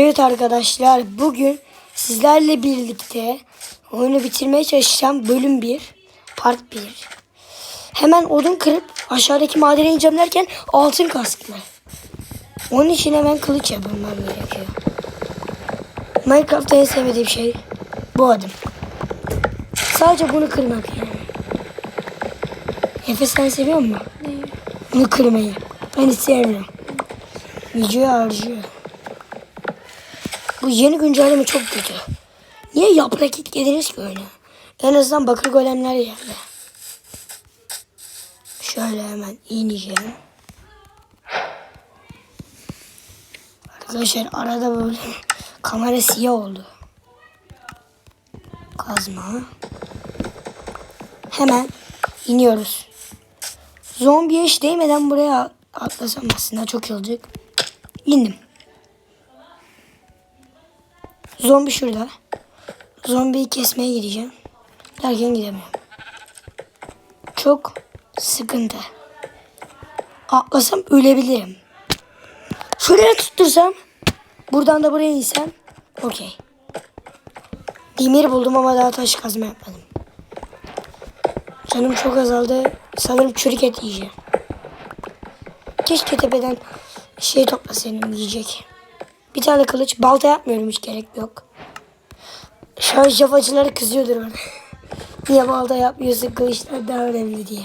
Evet arkadaşlar bugün sizlerle birlikte oyunu bitirmeye çalışacağım bölüm 1 part 1. Hemen odun kırıp aşağıdaki madene ineceğim derken altın kasklı. Onun için hemen kılıç yapmam gerekiyor. Minecraft'ta en sevmediğim şey bu adım. Sadece bunu kırmak yani. Efe sen seviyor musun? Bunu kırmayı. Ben hiç sevmiyorum. Videoyu harcıyor. Bu yeni güncelleme çok kötü. Niye yaprak itlediniz ki öyle? En azından bakır golemler yerde. Şöyle hemen ineceğim. Arkadaşlar arada böyle kamera siyah oldu. Kazma. Hemen iniyoruz. Zombiye hiç değmeden buraya atlasam aslında çok iyi olacak. İndim. Zombi şurada. Zombiyi kesmeye gideceğim. Derken gidemiyorum. Çok sıkıntı. Atlasam ölebilirim. Şuraya tuttursam. Buradan da buraya insem. Okey. Demir buldum ama daha taş kazma yapmadım. Canım çok azaldı. Sanırım çürük et yiyeceğim. Keşke tepeden şey toplasaydım yiyecek. Bir tane kılıç. Balta yapmıyorum hiç gerek yok. Şu an şafacıları kızıyordur bana. Niye balta yapmıyorsun kılıçlar daha önemli diye.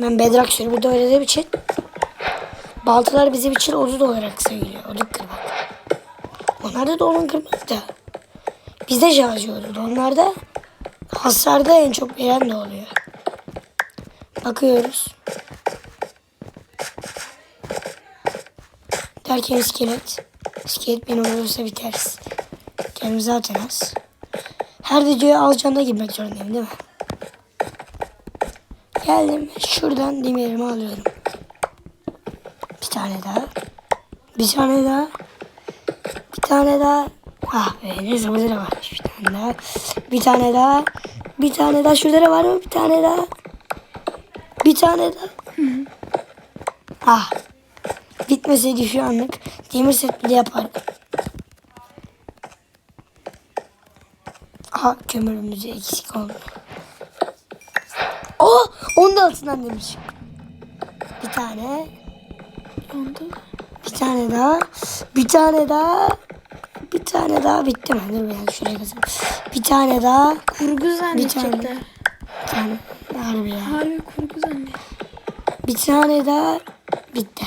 Ben bedrak sürü burada oynadığım için baltalar bizim için odun olarak sayılıyor. Odun kırmak. Onlarda da odun kırmak da. Bizde şarjı odun. Onlarda hasarda en çok veren de oluyor. Bakıyoruz. Derken iskelet. İskelet beni vurursa biteriz. Kendim zaten az. Her videoya alacağına girmek zorundayım değil mi? Geldim. Şuradan demirimi alıyorum. Bir tane daha. Bir tane daha. Bir tane daha. Ah be neyse burada da varmış bir tane daha. Bir tane daha. Bir tane daha. Şurada da var mı? Bir tane daha. Bir tane daha. Ah. Bitmeseydi şu anlık demir set bile yapardım. Aha kömürümüz eksik oldu. Oh! Onun da altından demiş. Bir tane. Bir tane daha. Bir tane daha. Bir tane daha bitti mi? Dur ben şuraya kazayım. Bir tane daha. Kurgu zannedecekler. Bir tane. Harbi ya. Harbi kurgu zannet. Bir tane daha bitti.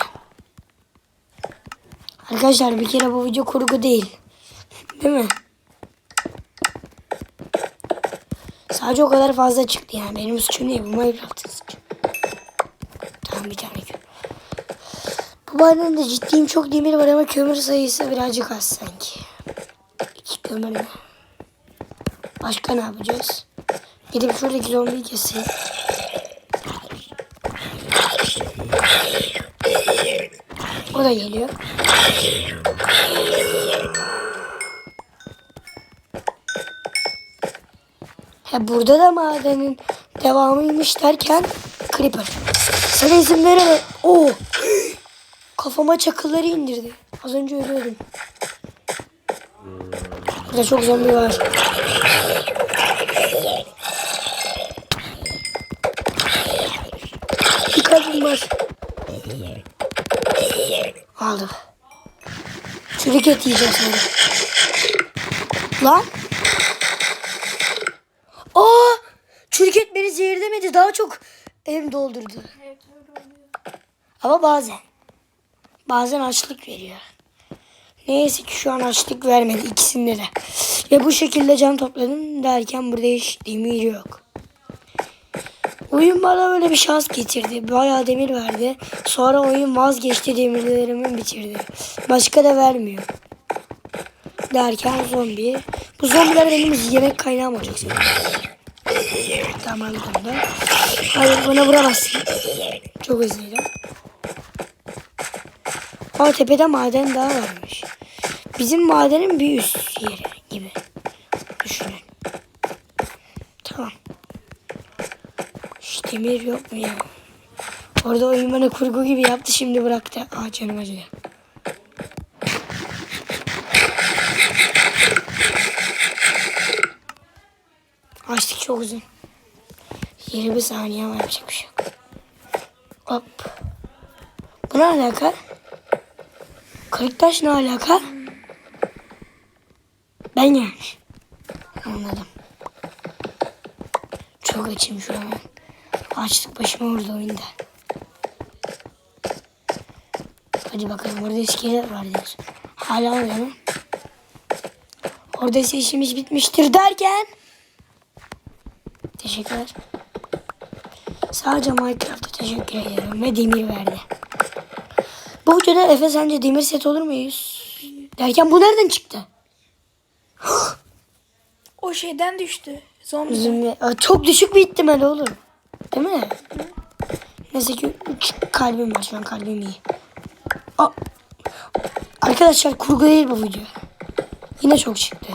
Arkadaşlar bir kere bu video kurgu değil. Değil mi? Sadece o kadar fazla çıktı yani. Benim suçum değil. Bu Minecraft'ın suçu. Tamam bir tane kömür. Bu madende ciddiyim çok demir var ama kömür sayısı birazcık az sanki. İki kömür mü? Başka ne yapacağız? Gidip şuradaki zombiyi keseyim. O da geliyor. He burada da madenin devamıymış derken Creeper. Sana izin veremem. Oo. Kafama çakılları indirdi. Az önce ölüyordum. Burada çok zombi var. Bir kalbim var. Aldım. Çürük et yiyeceğim sonra. Lan. Aa! Çürük et beni zehirlemedi. Daha çok elim doldurdu. Ama bazen. Bazen açlık veriyor. Neyse ki şu an açlık vermedi ikisinde de. Ve bu şekilde can topladım derken burada hiç demir yok. Oyun bana böyle bir şans getirdi. Bayağı demir verdi. Sonra oyun vazgeçti demirlerimi bitirdi. Başka da vermiyor. Derken zombi. Bu zombiler benim yemek kaynağım olacak. senin. Tamam bunda. Hayır bana vuramazsın. Çok özür dilerim. Aa tepede maden daha varmış. Bizim madenin bir üst yeri gibi. Demir yok mu ya? Orada oyun bana kurgu gibi yaptı şimdi bıraktı. Aa canım acıdı. Açtık çok uzun. 20 saniye var bir şey yok. Hop. Bu ne alaka? Kırıktaş ne alaka? Ben yani. Anladım. Çok açım şu an. Açlık başıma vurdu oyunda. Hadi bakalım orada iskelet var diyorsun. Hala mi? Orada ise işimiz bitmiştir derken. Teşekkürler. Sadece Minecraft'a teşekkür ederim ve demir verdi. Bu videoda Efe sence demir set olur muyuz? Derken bu nereden çıktı? O şeyden düştü. Zombi. Çok düşük bir ihtimal oğlum. Değil mi? Neyse ki 3 kalbim var şu an kalbim iyi. Aa, arkadaşlar kurgu değil bu video. Yine çok çıktı.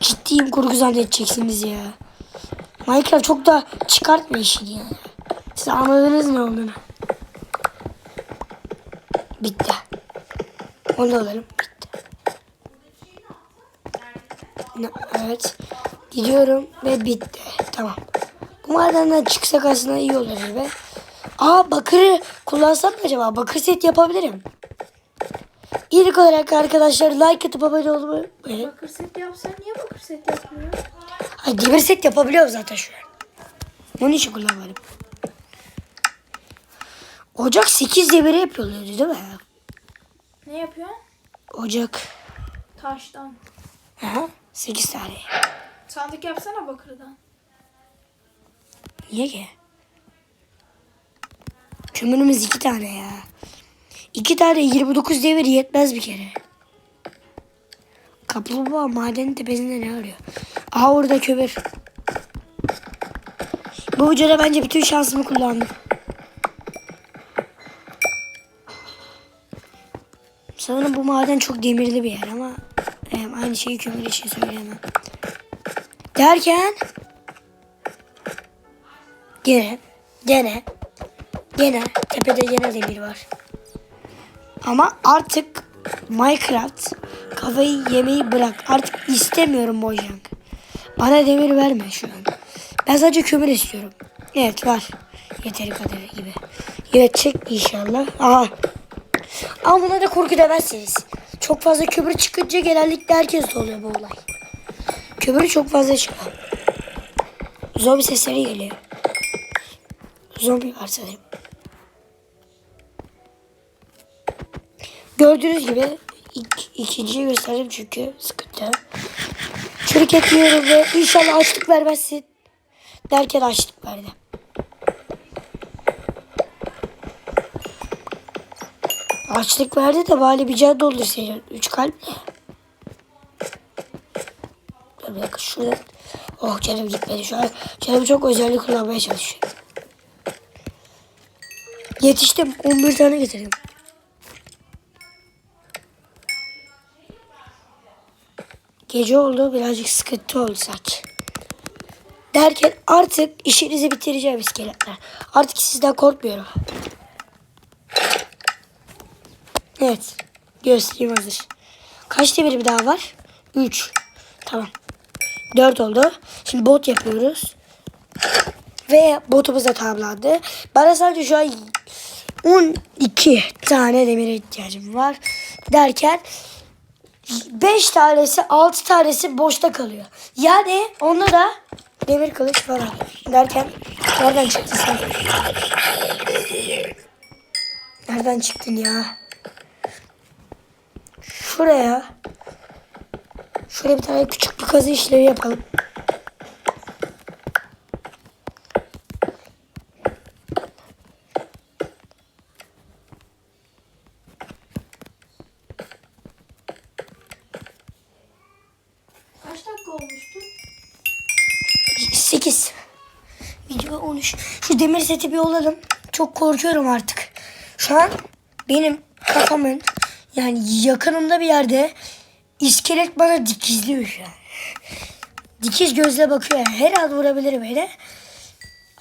Ciddiyim kurgu zannedeceksiniz ya. Minecraft çok da çıkartma işini yani. Siz anladınız ne olduğunu. Bitti. Onu alalım. Bitti. Ne- Evet. Gidiyorum ve bitti. Tamam. Bu madenden çıksak aslında iyi olur be. Aa bakırı kullansam mı acaba? Bakır set yapabilirim. İlk olarak arkadaşlar like atıp abone olmayı... Bakır set yapsan niye bakır set yapmıyor? Ay demir set yapabiliyorum zaten şu an. Onun için kullanmadım. Ocak 8 demiri yapıyordu değil mi? Ne yapıyorsun? Ocak. Taştan. Aha, 8 tane. Sandık yapsana bakırdan. Niye ki? Kömürümüz iki tane ya. İki tane 29 devir yetmez bir kere. Kaplumbağa madenin tepesinde ne arıyor? Aha orada kömür. Bu videoda bence bütün şansımı kullandım. Sanırım bu maden çok demirli bir yer ama e, aynı şeyi kömür için söyleyemem. Derken Gene, gene, gene tepede gene demir var. Ama artık Minecraft kafayı yemeyi bırak. Artık istemiyorum Mojang. Bana demir verme şu an. Ben sadece kömür istiyorum. Evet var. Yeteri kadar gibi. Yetecek inşallah. Aha. Ama buna da korku demezsiniz. Çok fazla kömür çıkınca genellikle herkes oluyor bu olay. Kömür çok fazla çıkıyor. Zombi sesleri geliyor. Zombi var sanırım. Gördüğünüz gibi ik, ikinciyi gösterdim çünkü sıkıntı. Çürük et yiyorum ve inşallah açlık vermezsin. Derken açlık verdi. Açlık verdi de bari bir can doldur senin. Üç kalp ne? Dur bir dakika şurada. Oh canım gitmedi şu an. Canım çok özellik kullanmaya çalışıyor. Yetiştim. 11 tane getirdim. Gece oldu. Birazcık sıkıntı oldu sanki. Derken artık işinizi bitireceğim iskeletler. Artık sizden korkmuyorum. Evet. Göstereyim hazır. Kaç demirim daha var? 3. Tamam. 4 oldu. Şimdi bot yapıyoruz. Ve botumuz da tamamlandı. Bana sadece şu an 12 tane demire ihtiyacım var. Derken 5 tanesi 6 tanesi boşta kalıyor. Yani onda da demir kılıç falan. Derken nereden çıktın sen? Nereden çıktın ya? Şuraya. Şuraya bir tane küçük bir kazı işlevi yapalım. Kaç dakika olmuştu? 8. Video 13. Şu demir seti bir olalım. Çok korkuyorum artık. Şu an benim kafamın yani yakınımda bir yerde iskelet bana dikizliyor şu an. Dikiz gözle bakıyor. Her an vurabilir beni.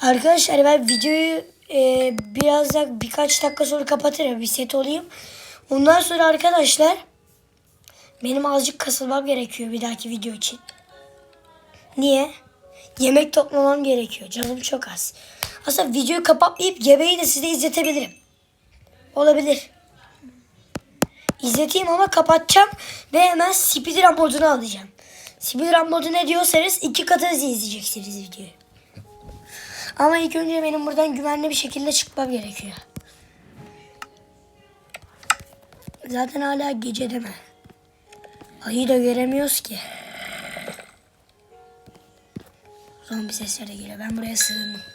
Arkadaşlar ben videoyu e, biraz da birkaç dakika sonra kapatırım. Bir set olayım. Ondan sonra arkadaşlar Benim azıcık kasılmam gerekiyor bir dahaki video için. Niye? Yemek toplamam gerekiyor. Canım çok az. Aslında videoyu kapatmayıp yemeği de size izletebilirim. Olabilir. İzleteyim ama kapatacağım ve hemen speedrun modunu alacağım. Speedrun modu ne diyorsanız iki katı hızlı izleyeceksiniz videoyu. Ama ilk önce benim buradan güvenli bir şekilde çıkmam gerekiyor. Zaten hala gece mi? Ayı da göremiyoruz ki. Zombi sesleri geliyor. Ben buraya sığındım.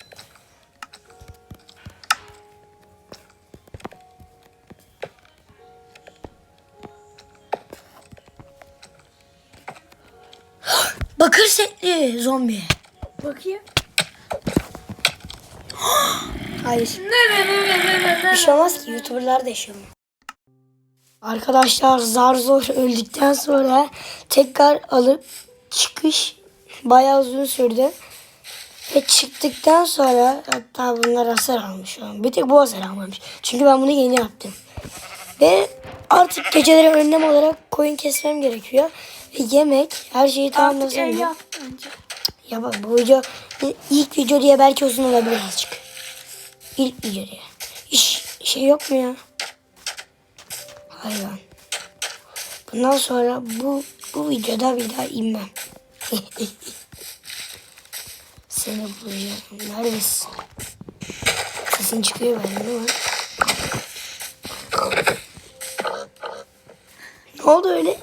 Bakır setli zombi. Bakayım. Hayır. Bir şey olmaz ki YouTuber'lar da yaşıyor. Arkadaşlar zar zor öldükten sonra tekrar alıp çıkış bayağı uzun sürdü. Ve çıktıktan sonra hatta bunlar hasar almış şu an. Bir tek bu hasar almamış. Çünkü ben bunu yeni yaptım. Ve artık geceleri önlem olarak koyun kesmem gerekiyor. Yemek her şeyi Artık tamamlasam. ev ya. yap bence. Ya bak bu video ilk video diye belki uzun olabilir azıcık. İlk video diye. Hiç şey yok mu ya? Hayvan. Bundan sonra bu bu videoda bir daha inmem. Seni bulacağım. Neredesin? Sesin çıkıyor bende değil mi? Ne oldu öyle?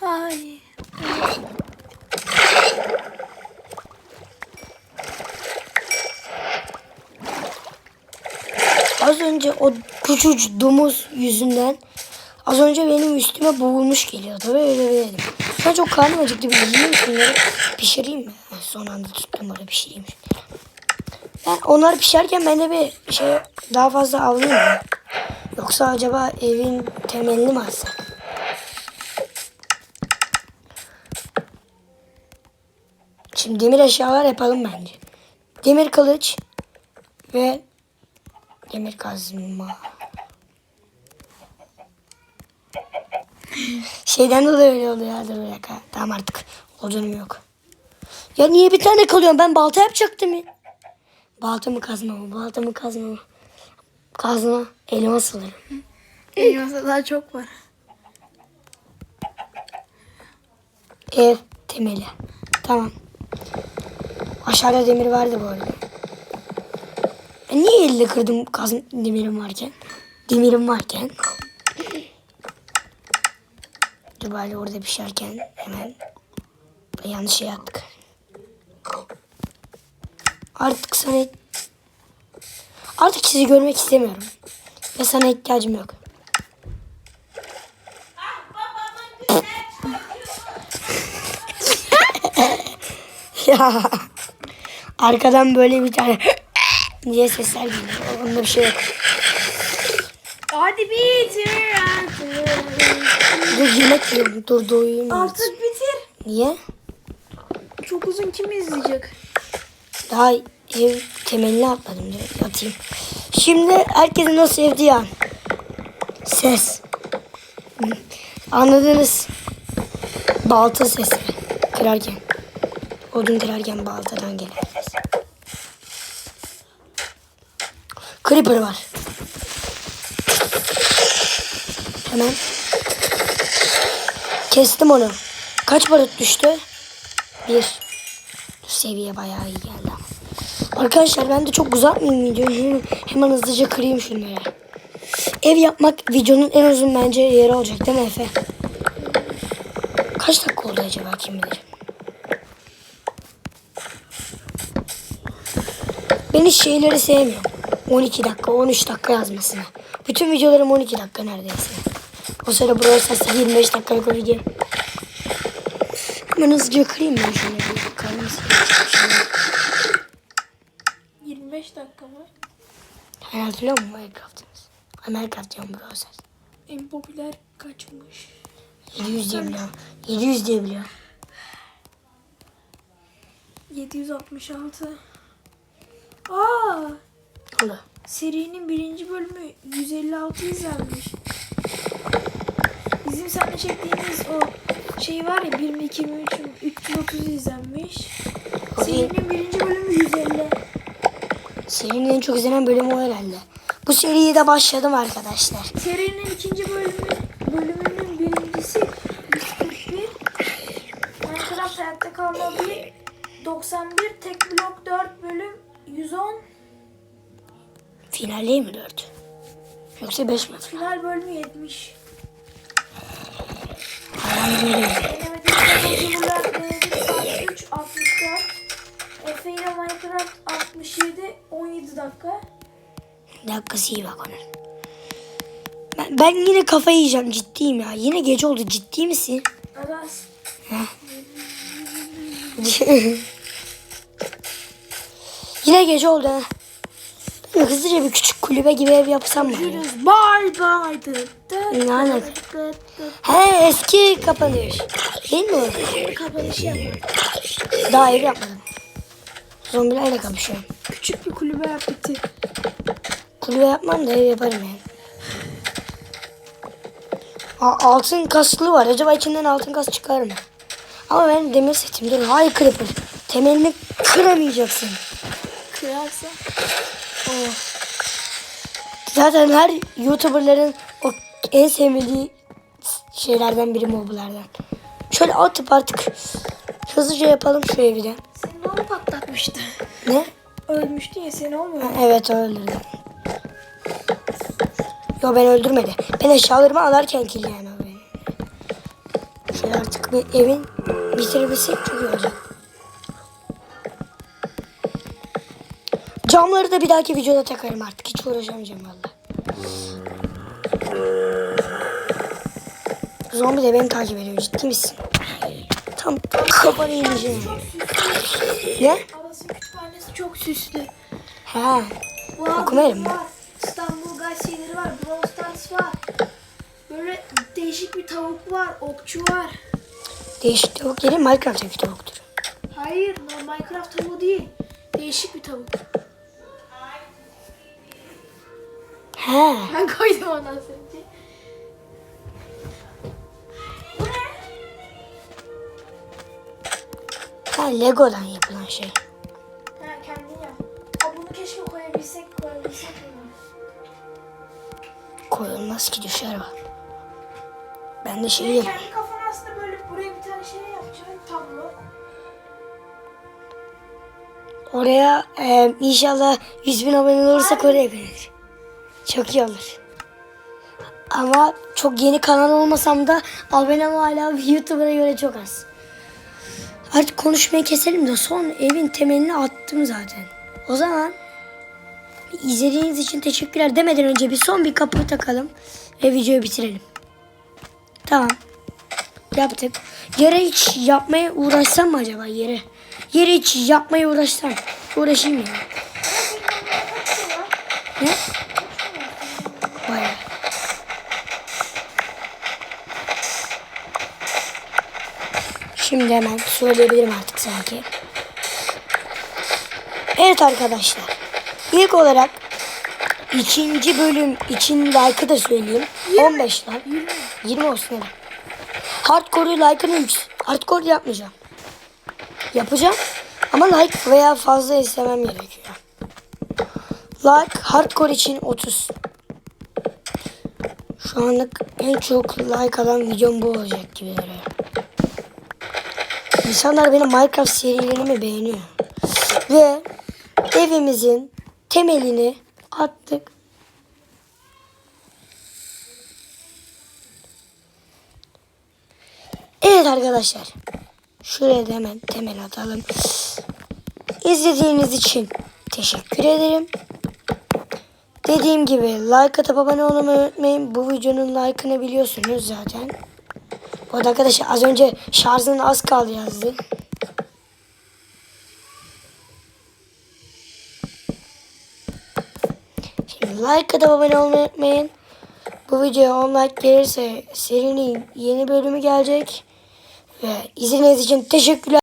Hayır. Az önce o küçücük domuz yüzünden az önce benim üstüme boğulmuş geliyordu ve öyle dedim. Ben çok karnım acıktı bir yiyeyim şunları pişireyim mi? Son anda tuttum böyle pişireyim. Ben onları pişerken ben de bir şey daha fazla avlayayım mı? Yoksa acaba evin temelini mi atsak? Şimdi demir eşyalar yapalım bence. Demir kılıç ve Demir kazma. Şeyden dolayı öyle oluyor. ya, Dur bir dakika. Tamam artık. Odunum yok. Ya niye bir tane kalıyor? Ben balta yapacaktım ya. Balta mı kazma mı? Balta mı kazma mı? Kazma. Elmas alırım. Elmasa daha çok var. Ev temeli. Tamam. Aşağıda demir vardı bu arada. Ben niye elle kırdım kaz demirim varken? Demirim varken. Dur orada pişerken hemen yanlış şey yaptık. Artık sana artık sizi görmek istemiyorum. Ve sana ihtiyacım yok. ya arkadan böyle bir tane diye sesler geliyor. Onda bir şey yok. Hadi bitir artık. Dur yemek yiyorum. Dur doyayım. Artık bitir. Niye? Çok uzun kim izleyecek? Daha ev temeline atmadım. Dur atayım. Şimdi herkesin nasıl sevdiği an. Ses. Anladınız. Balta sesi. Kırarken. Odun kırarken baltadan ses. Creeper var. Hemen. Kestim onu. Kaç barut düştü? Bir. Seviye bayağı iyi geldi. Arkadaşlar ben de çok uzatmayayım videoyu. Hemen hızlıca kırayım şunları. Ev yapmak videonun en uzun bence yeri olacak değil mi Efe? Kaç dakika oldu acaba kim bilir? Ben hiç şeyleri sevmiyorum. 12 dakika, 13 dakika yazmasını. Bütün videolarım 12 dakika neredeyse. O sıra buraya sesi 25 dakikalık o video. Hemen hızlıca kırayım ben şöyle bir kalmasın. 25 dakika mı? Hani hatırlıyor musun Minecraft'ımız? Minecraft diyorum browser. En popüler kaçmış. 700 diye biliyorum. 700 diye biliyorum. 766. Aa, oldu? serinin birinci bölümü 156 izlenmiş. Bizim seninle çektiğimiz o şey var ya 1 mi 2 mi 3 mü 330 izlenmiş. Serinin birinci bölümü 150. Serinin en çok izlenen bölümü o herhalde. Bu seriye de başladım arkadaşlar. Serinin ikinci bölümü bölümünün birincisi 141. Minecraft hayatta kalma 1 91 tek blok 4 bölüm 110 Final değil mi 4? Yoksa 5 mi? final bölümü 70. Ayağını veriyorum. Denemediğim zaman denedik saat 3 64. Efe ile Minecraft 67 17 dakika. Dakikası iyi bak onun. Ben, ben yine kafayı yiyeceğim ciddiyim ya. Yine gece oldu ciddi misin? Aras. yine gece oldu ha. Hızlıca bir küçük kulübe gibi ev yapsam mı? Görüşürüz. Bye bye. Ne. He eski kapanış. Değil mi? Kapanışı yapalım. Daha ev yapmadım. Zombilerle kapışıyorum. Küçük bir kulübe yap bitti. Kulübe yapmam da ev yaparım yani. A- altın kasklı var. Acaba içinden altın kask çıkar mı? Ama ben demir setim. Dur. Hayır creeper. Temelini kıramayacaksın. Kırarsa. Zaten her YouTuber'ların o en sevmediği şeylerden biri moblardan. Şöyle atıp artık hızlıca yapalım şu evi de. Seni de onu patlatmıştı. Ne? Ölmüştün ya seni olmuyor. Ha, Evet öldürdü. Yo ben öldürmedi. Ben eşyalarımı alarken kill yani o beni. Şöyle artık bir evin bitirebilsek çok iyi olacak. Camları da bir dahaki videoda takarım artık. Hiç uğraşamayacağım valla. Zombi de beni takip ediyor. Ciddi misin? Tam kafanı yiyeceğim. Ne? Aras'ın kütüphanesi çok süslü. Ha. Wow, Okuma yeri mi? var. İstanbul Guys şeyleri var. Brawl Stars var. Böyle değişik bir tavuk var. Okçu var. Değişik tavuk yeri Minecraft'taki tavuktur. Hayır, Minecraft tavuğu değil. Değişik bir tavuk. He. Ben koydum ondan ne? Ha Lego'dan yapılan şey. Ha kendin yap. Aa, bunu keşke koyabilsek koyabilsek mi? Koyulmaz ki düşer o. Ben de şey yapayım. kendi kafana aslında böyle buraya bir tane şey yapacaksın. Tablo. Oraya e, inşallah 100 bin abone olursak oraya koyarız. Çok iyi olur. Ama çok yeni kanal olmasam da abonem hala bir YouTuber'a göre çok az. Artık konuşmayı keselim de son evin temelini attım zaten. O zaman izlediğiniz için teşekkürler demeden önce bir son bir kapı takalım ve videoyu bitirelim. Tamam. Yaptık. Yere hiç yapmaya uğraşsam mı acaba yere? Yere hiç yapmaya uğraşsam. Uğraşayım ya. Ne? Bayağı. Şimdi hemen söyleyebilirim artık sanki. Evet arkadaşlar. İlk olarak ikinci bölüm için like'ı da söyleyeyim. 15 like. 20 olsun hadi. Hardcore'u like'ını yüks- Hardcore yapmayacağım. Yapacağım. Ama like veya fazla istemem gerekiyor. Like hardcore için 30. Şu anlık en çok like alan videom bu olacak gibi duruyor. İnsanlar benim Minecraft serilerimi beğeniyor. Ve evimizin temelini attık. Evet arkadaşlar. Şuraya da hemen temel atalım. İzlediğiniz için teşekkür ederim. Dediğim gibi like atıp abone olmayı unutmayın. Bu videonun like'ını biliyorsunuz zaten. Arada arkadaşlar az önce şarjının az kaldı yazdı. Şimdi like atıp abone olmayı unutmayın. Bu videoya 10 like gelirse serinin yeni bölümü gelecek. Ve izlediğiniz için teşekkürler.